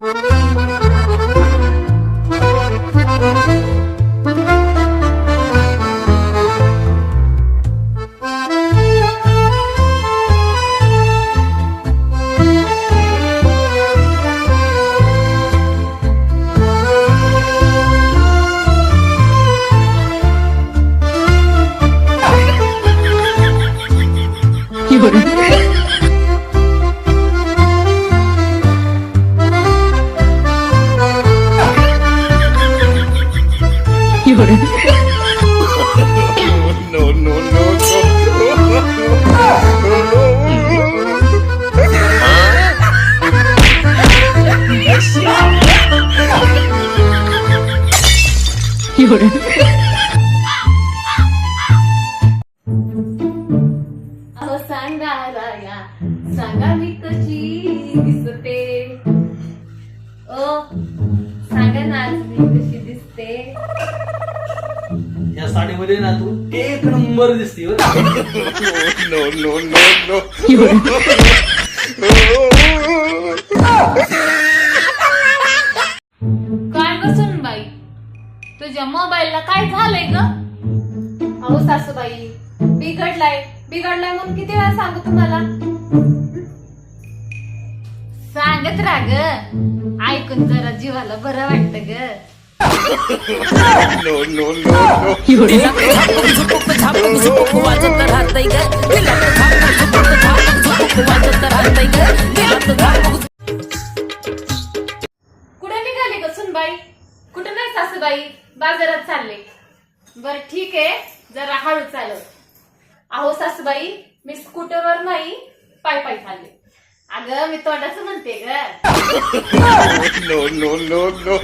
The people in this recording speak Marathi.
You're no, no, अहो सांगा राया सांगा मी कशी दिसते ओ सांगा ना आज मी कशी दिसते या साडीमध्ये ना तू एक नंबर दिसते. काय बसून बाई तुझ्या मोबाईलला काय झालंय ग? अहो सासूबाई बिघडलाय. बिघडलाय म्हणून किती वेळा सांगू तुम्हाला? सांगत राहा ग. ऐकून जरा जीवाला बरं वाटत ग. No, no, no, no. कुठे निघाली ग सुनबाई? कुठे नाही सासूबाई? बाजारात चालले. बर ठीक आहे. जरा हळू चालव. अहो सासूबाई मी स्कूटरवर नाही पाय पाय चालले अगं मी तोंडाच म्हणते ग. No no no no